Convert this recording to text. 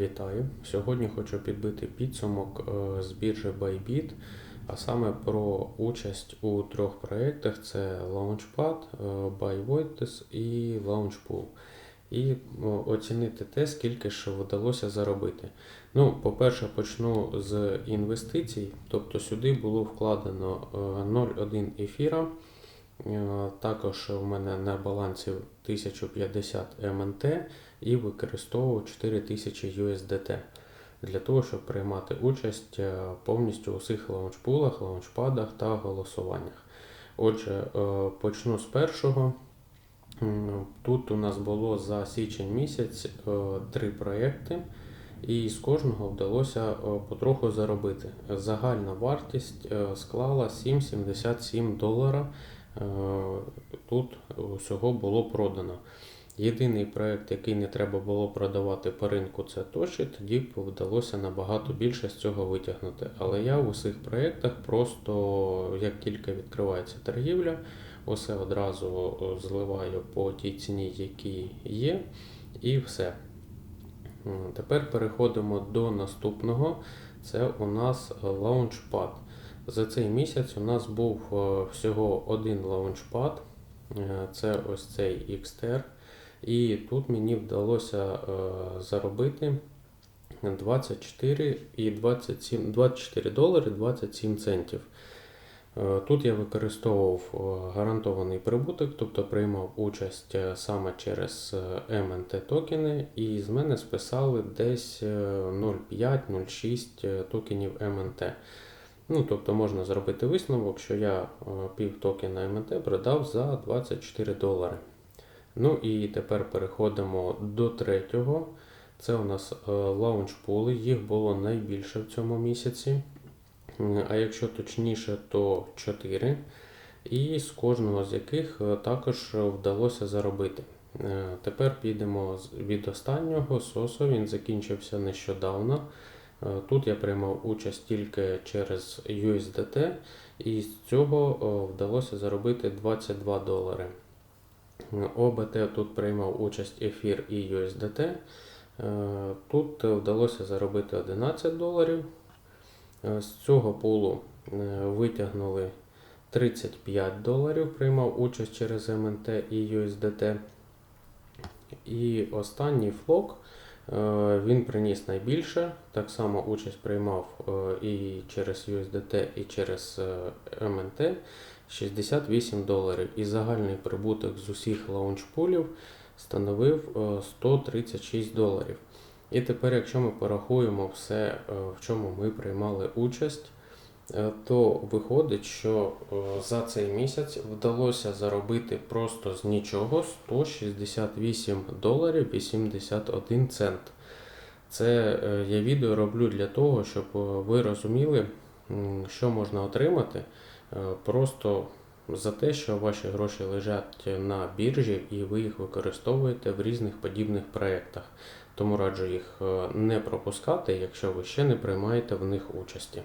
Вітаю! Сьогодні хочу підбити підсумок е, з біржі Bybit, а саме про участь у трьох проєктах: це Launchpad, е, і Launchpool. І оцінити те, скільки ж вдалося заробити. Ну, по-перше, почну з інвестицій. Тобто сюди було вкладено е, 0,1 ефіра. Е, Також у мене на балансі 1050 МНТ і використовував 4000 USDT для того, щоб приймати участь е, повністю у всіх лаунчпулах, лаунчпадах та голосуваннях. Отже, е, почну з першого. Тут у нас було за січень місяць три проєкти, і з кожного вдалося потроху заробити. Загальна вартість склала 7,77 долара. Е, Тут усього було продано. Єдиний проект, який не треба було продавати по ринку, це Тоші, тоді б вдалося набагато більше з цього витягнути. Але я в усіх проєктах просто, як тільки відкривається торгівля, усе одразу е, зливаю по тій ціні, які є, і все. Тепер переходимо до наступного. Це у нас Launchpad. За цей місяць у нас був е, всього один лаунчпад. Е, Це ось цей XTR. І тут мені вдалося е, заробити 24 і 27, 24 долари 27 центів. Тут я використовував гарантований прибуток, тобто приймав участь саме через МНТ токени, і з мене списали десь е, 0,5-0,6 е, токенів МНТ. Ну, тобто можна зробити висновок, що я е, пів токена МНТ продав за 24 долари. Ну і тепер переходимо до третього. Це у нас е, лаунчпули. Їх було найбільше в цьому місяці. А якщо точніше, то 4. І з кожного з яких е, також вдалося заробити. Тепер підемо від останнього сосу. Він закінчився нещодавно. Е, Тут я приймав участь тільки через USDT, і з цього е, вдалося заробити 22 долари. ОБТ тут приймав участь ефір і USDT. Е, Тут е, вдалося заробити 11 доларів. Е, З цього пулу е, витягнули 35 доларів, приймав участь через МНТ і USDT. І останній флок е, він приніс найбільше. Так само участь приймав е, і через USDT, і через е, МНТ 68 доларів. І загальний прибуток з усіх лаунчпулів становив е, 136 доларів. І тепер, якщо ми порахуємо все, е, в чому ми приймали участь, е, то виходить, що е, за цей місяць вдалося заробити просто з нічого 168 доларів 81 цент. Це е, я відео роблю для того, щоб е, ви розуміли, що можна отримати е, просто за те, що ваші гроші лежать на біржі і ви їх використовуєте в різних подібних проєктах. Тому раджу їх е, не пропускати, якщо ви ще не приймаєте в них участі.